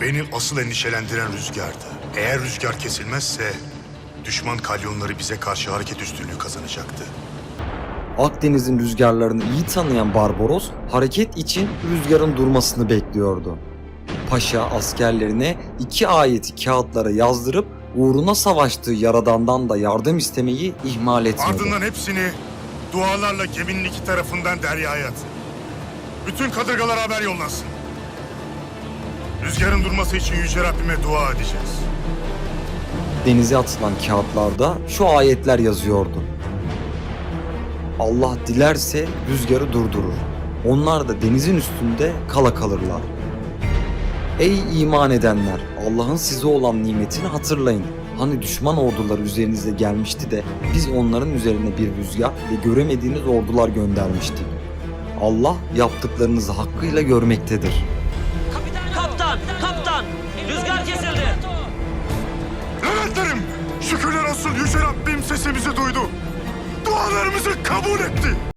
Beni asıl endişelendiren rüzgardı. Eğer rüzgar kesilmezse düşman kalyonları bize karşı hareket üstünlüğü kazanacaktı. Akdeniz'in rüzgarlarını iyi tanıyan Barbaros hareket için rüzgarın durmasını bekliyordu. Paşa askerlerine iki ayeti kağıtlara yazdırıp uğruna savaştığı yaradandan da yardım istemeyi ihmal etmedi. Ardından hepsini dualarla geminin iki tarafından deryaya at. Bütün kadırgalara haber yollansın. Rüzgarın durması için Yüce Rabbime dua edeceğiz. Denize atılan kağıtlarda şu ayetler yazıyordu. Allah dilerse rüzgarı durdurur. Onlar da denizin üstünde kala kalırlar. Ey iman edenler! Allah'ın size olan nimetini hatırlayın. Hani düşman ordular üzerinize gelmişti de biz onların üzerine bir rüzgar ve göremediğiniz ordular göndermiştik. Allah yaptıklarınızı hakkıyla görmektedir. Kaptan, kaptan. Rüzgar kesildi. Leventlerim! Şükürler olsun Yüce Rabbim sesimizi duydu. Dualarımızı kabul etti.